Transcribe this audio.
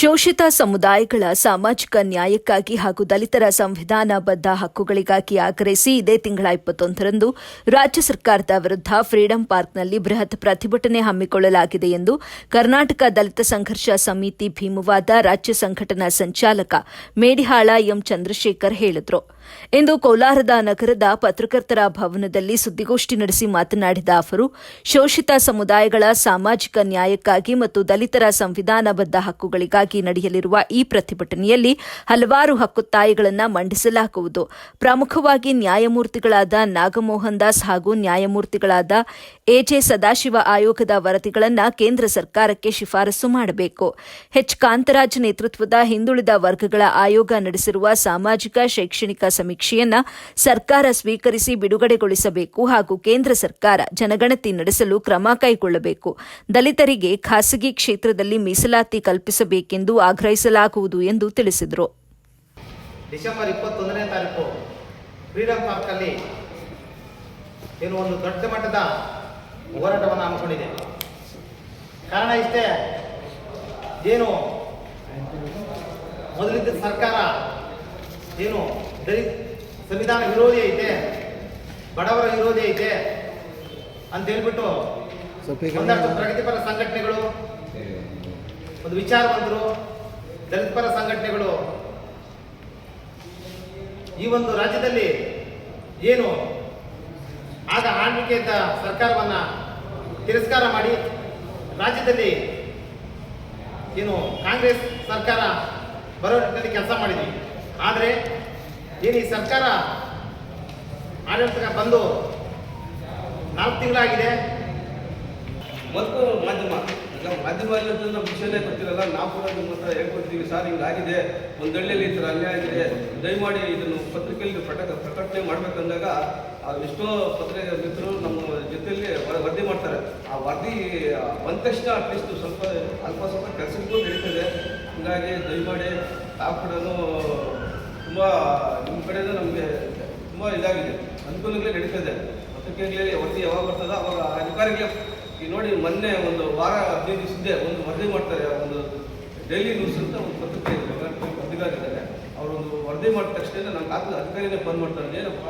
ಶೋಷಿತ ಸಮುದಾಯಗಳ ಸಾಮಾಜಿಕ ನ್ಯಾಯಕ್ಕಾಗಿ ಹಾಗೂ ದಲಿತರ ಸಂವಿಧಾನಬದ್ಧ ಹಕ್ಕುಗಳಿಗಾಗಿ ಆಗ್ರಹಿಸಿ ಇದೇ ತಿಂಗಳ ಇಪ್ಪತ್ತೊಂದರಂದು ರಾಜ್ಯ ಸರ್ಕಾರದ ವಿರುದ್ಧ ಫ್ರೀಡಂ ಪಾರ್ಕ್ನಲ್ಲಿ ಬೃಹತ್ ಪ್ರತಿಭಟನೆ ಹಮ್ಮಿಕೊಳ್ಳಲಾಗಿದೆ ಎಂದು ಕರ್ನಾಟಕ ದಲಿತ ಸಂಘರ್ಷ ಸಮಿತಿ ಭೀಮವಾದ ರಾಜ್ಯ ಸಂಘಟನಾ ಸಂಚಾಲಕ ಮೇಡಿಹಾಳ ಎಂ ಚಂದ್ರಶೇಖರ್ ಹೇಳಿದರು. ಇಂದು ಕೋಲಾರದ ನಗರದ ಪತ್ರಕರ್ತರ ಭವನದಲ್ಲಿ ಸುದ್ದಿಗೋಷ್ಠಿ ನಡೆಸಿ ಮಾತನಾಡಿದ ಅವರು, ಶೋಷಿತ ಸಮುದಾಯಗಳ ಸಾಮಾಜಿಕ ನ್ಯಾಯಕ್ಕಾಗಿ ಮತ್ತು ದಲಿತರ ಸಂವಿಧಾನಬದ್ಧ ಹಕ್ಕುಗಳಿಗಾಗಿ ನಡೆಯಲಿರುವ ಈ ಪ್ರತಿಭಟನೆಯಲ್ಲಿ ಹಲವಾರು ಹಕ್ಕುತ್ತಾಯಿಗಳನ್ನು ಮಂಡಿಸಲಾಗುವುದು. ಪ್ರಮುಖವಾಗಿ ನ್ಯಾಯಮೂರ್ತಿಗಳಾದ ನಾಗಮೋಹನ್ ದಾಸ್ ಹಾಗೂ ನ್ಯಾಯಮೂರ್ತಿಗಳಾದ ಎಜೆ ಸದಾಶಿವ ಆಯೋಗದ ವರದಿಗಳನ್ನು ಕೇಂದ್ರ ಸರ್ಕಾರಕ್ಕೆ ಶಿಫಾರಸು ಮಾಡಬೇಕು. ಎಚ್ ಕಾಂತರಾಜ್ ನೇತೃತ್ವದ ಹಿಂದುಳಿದ ವರ್ಗಗಳ ಆಯೋಗ ನಡೆಸಿರುವ ಸಾಮಾಜಿಕ, ಶೈಕ್ಷಣಿಕ ಸಮೀಕ್ಷೆಯನ್ನ ಸರ್ಕಾರ ಸ್ವೀಕರಿಸಿ ಬಿಡುಗಡೆಗೊಳಿಸಬೇಕು ಹಾಗೂ ಕೇಂದ್ರ ಸರ್ಕಾರ ಜನಗಣತಿ ನಡೆಸಲು ಕ್ರಮ ಕೈಗೊಳ್ಳಬೇಕು. ದಲಿತರಿಗೆ ಖಾಸಗಿ ಕ್ಷೇತ್ರದಲ್ಲಿ ಮೀಸಲಾತಿ ಕಲ್ಪಿಸಬೇಕೆಂದು ಆಗ್ರಹಿಸಲಾಗುವುದು ಎಂದು ತಿಳಿಸಿದರು. ಡಿಸೆಂಬರ್ ಇಪ್ಪತ್ತೊಂದನೇ ತಾರೀಕು ಫ್ರೀಡಂ ಪಾರ್ಕಲ್ಲಿ ಏನು ಒಂದು ದೊಡ್ಡ ಮಟ್ಟದ ಹೋರಾಟವನ್ನು ಹಮ್ಮಿಕೊಂಡಿದೆ. ಕಾರಣ ಇಷ್ಟೇ, ಏನು ಮೊದಲಿದ್ದ ಸರ್ಕಾರ ಏನು? ದಲಿತ ಸಂವಿಧಾನ ವಿರೋಧಿ ಐತೆ. ಬಡವರ ವಿರೋಧಿ ಐತೆ ಅಂತ ಹೇಳ್ಬಿಟ್ಟು ಒಂದಷ್ಟು ಪ್ರಗತಿಪರ ಸಂಘಟನೆಗಳು ಒಂದು ವಿಚಾರವಂತರು ದಲಿತ ಪರ ಸಂಘಟನೆಗಳು ಈ ಒಂದು ರಾಜ್ಯದಲ್ಲಿ ಏನು ಆಗ ಆಳ್ವಿಕೆ ಅಂತ ಸರ್ಕಾರವನ್ನ ತಿರಸ್ಕಾರ ಮಾಡಿ ರಾಜ್ಯದಲ್ಲಿ ಏನು ಕಾಂಗ್ರೆಸ್ ಸರ್ಕಾರ ಬರೋ ನಿಟ್ಟಿನಲ್ಲಿ ಕೆಲಸ ಮಾಡಿದ್ವಿ. ಆದರೆ ಏನು ಈ ಸರ್ಕಾರ ಆಡಳಿತಕ್ಕೆ ಬಂದು ನಾಲ್ಕು ತಿಂಗಳಾಗಿದೆ? ಮತ್ತು ಮಾಧ್ಯಮ. ನಮ್ಮ ಮಾಧ್ಯಮ ಇಲ್ಲದ ವಿಷಯನೇ ಗೊತ್ತಿರಲ್ಲ, ನಾವು ಕೂಡ ನಿಮ್ಮ ಹತ್ರ ಹೇಳ್ಕೊಡ್ತೀವಿ, ಸರ್ ಹಿಂಗಾಗಿದೆ ಒಂದು ಹಳ್ಳಿಯಲ್ಲಿ ಈ ಥರ ಅನ್ಯಾಯ ಆಗಿದೆ ದಯಮಾಡಿ ಇದನ್ನು ಪತ್ರಿಕೆಯಲ್ಲಿ ಪ್ರಕ ಪ್ರಕಟಣೆ ಮಾಡಬೇಕಂದಾಗ ಆ ಎಷ್ಟೋ ಪತ್ರಿಕೆ ಮಿತ್ರರು ನಮ್ಮ ಜೊತೆಯಲ್ಲಿ ವರದಿ ಮಾಡ್ತಾರೆ. ಆ ವರದಿ ಬಂದ ತಕ್ಷಣ ಅಟ್ಲೀಸ್ಟ್ ಸ್ವಲ್ಪ, ಅಲ್ಪ ಸ್ವಲ್ಪ ಕೆಲಸಕ್ಕೂ ನಡೀತದೆ. ಹೀಗಾಗಿ ದಯಮಾಡಿ ತಾವು ಕೂಡ ತುಂಬ, ನಿಮ್ಮ ಕಡೆಯಿಂದ ನಮಗೆ ತುಂಬ ಇದಾಗಿದೆ. ಅನುಕೂಲಗಳೇ ನಡೀತದೆ ಪತ್ರಿಕೆಗಳಲ್ಲಿ ವರದಿ ಯಾವಾಗ ಬರ್ತದೆ ಅವಾಗ ಅಧಿಕಾರಿಗೆ ಈ ನೋಡಿ ಮೊನ್ನೆ ಒಂದು ವಾರ, ಹದಿನೈದು ಒಂದು ವರದಿ ಮಾಡ್ತಾರೆ, ಒಂದು ಡೈಲಿ ನ್ಯೂಸ್ ಅಂತ ಒಂದು ಪತ್ರಿಕೆ ಇದೆ ಅಧಿಕಾರಿ ಇದ್ದಾರೆ. ಅವರು ಒಂದು ವರದಿ ಮಾಡಿದ ತಕ್ಷಣ ನಾನು ಖಾತೆ ಅಧಿಕಾರಿನೇ ಬಂದ್ ಮಾಡ್ತಾರೆ. ಏನಪ್ಪ